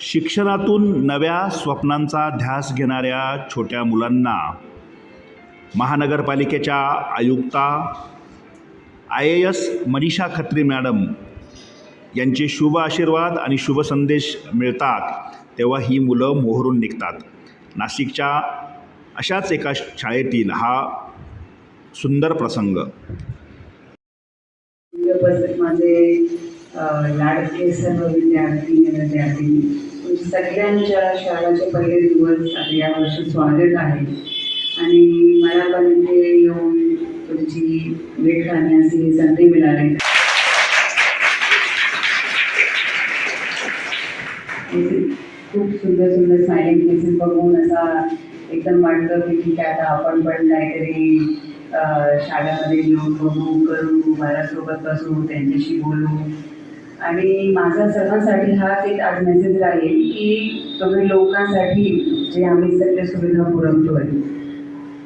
शिक्षणातून नव्या स्वप्नांचा ध्यास घेणाऱ्या छोट्या मुलांना महानगरपालिकेच्या Ayukta I A S Manisha Khatri madam यांचे शुभ आशीर्वाद आणि शुभ संदेश मिळतात तेव्हा ही मुलं मोहरून निघतात. नाशिकच्या अशाच एका शाळेतील हा सुंदर प्रसंग. माझे लाडके सर्व विद्यार्थी आणि विद्यार्थिनी म्हणजे सगळ्यांच्या शाळेचे पहिले दिवस आता यावर्षी स्वागत आहे. आणि मला पण इथे येऊन तुमची भेट घालण्याची संधी मिळाली. खूप सुंदर सुंदर सायलेंट केसेस बघून असा एकदम वाटतं की ठीक आहे आता आपण पण काहीतरी शाळेमध्ये येऊन बघू करू बाळासोबत बसू त्यांच्याशी बोलू. आणि माझा सर्वांसाठी हाच एक आज मेसेज राहील की तुम्ही लोकांसाठी जे आम्ही सगळे सुविधा पुरवतोय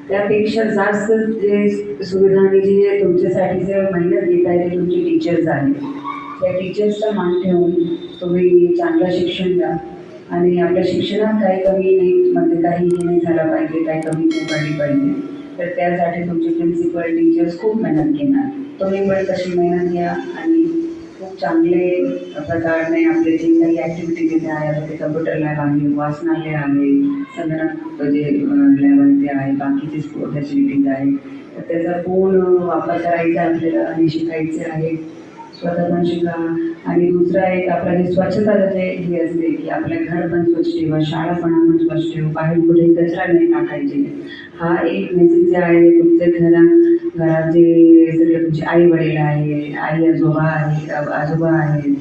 त्यापेक्षा जास्त जे सुविधा आणि जे तुमच्यासाठी जे मेहनत घेत आहे ते तुमचे टीचर्स आहेत. त्या टीचर्सचा मान ठेवून तुम्ही चांगलं शिक्षण द्या. आणि आपल्या शिक्षणात काही कमी नाही म्हणजे काही हे नाही झाला पाहिजे काही कमी नाही पडली पाहिजे. तर त्यासाठी तुमचे प्रिन्सिपल टीचर्स खूप मेहनत घेणार. तुम्ही पण तशी मेहनत घ्या आणि खूप चांगले प्रकारने आपले जे काही ॲक्टिव्हिटी तिथे आहे आता ते कम्प्युटर लॅब आहे वाचनालय आहे संगणक जे लॅब आहे ते आहे बाकीचे फॅसिलिटीज आहे तर त्याचा पूर्ण वापर करायचा आपल्याला आणि शिकायचे आहे स्वतः शिका आणि दुसरा एक आपला जे स्वच्छता जे हे असते की आपलं घर पण स्वच्छ ठेवा शाळा पण आपण स्वच्छ ठेवू बाहेर कुठे कचरा नाही टाकायचे. हा एक मेसेज जे आहे तुमच्या घरा घरात जे सगळे तुमचे आई वडील आहे आई आजोबा आहे आजोबा आहेत.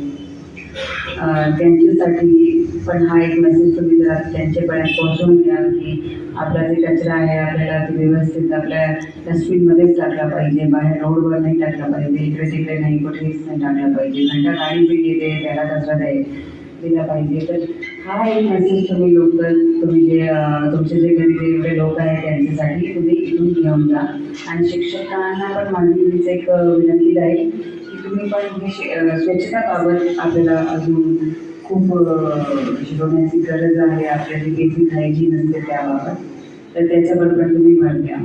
त्यांच्यासाठी पण हा एक मेसेज तुम्ही जरा त्यांच्यापर्यंत पोहोचवून द्या की आपला जे कचरा आहे आपल्याला ते व्यवस्थित आपल्या डस्टबिनमध्येच टाकला पाहिजे बाहेर रोडवर नाही टाकला पाहिजे इकडे तिकडे नाही कुठेच नाही टाकला पाहिजे. घंटा गाडी जी येते त्याला कचरा द्याय दिला पाहिजे. तर हा एक मेसेज तुम्ही लोकल तुम्ही जे तुमचे जे घरी जे एवढे लोक आहेत त्यांच्यासाठी तुम्ही इथून घेऊन जा. आणि शिक्षकांना पण माझी हीच एक विनंती राहील तुम्ही पण हे स्वच्छता बाबत आपल्याला अजून खूप शिकवण्याची म्हणजे गरज आहे आपल्या जे बेसिक हायजीन असते त्याबाबत. तर त्याच्यावर पण तुम्ही भर द्या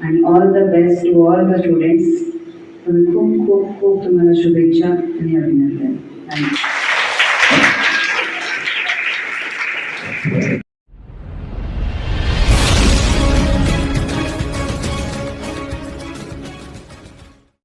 आणि all the best to all the students तुम्ही खूप खूप खूप तुम्हाला शुभेच्छा आणि अभिनंदन. थँक्यू